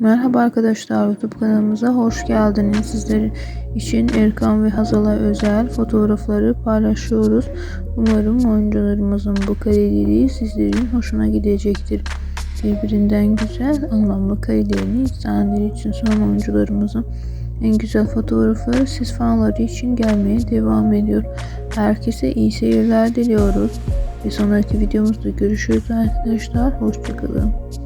Merhaba arkadaşlar YouTube kanalımıza hoş geldiniz. Sizler için Erkan ve Hazal'a özel fotoğrafları paylaşıyoruz. Umarım oyuncularımızın bu kareleri sizlerin hoşuna gidecektir. Birbirinden güzel, anlamlı karelerini izleyenler için son oyuncularımızın en güzel fotoğrafları siz fanları için gelmeye devam ediyor. Herkese iyi seyirler diliyoruz. Ve sonraki videomuzda görüşürüz arkadaşlar. Hoşçakalın.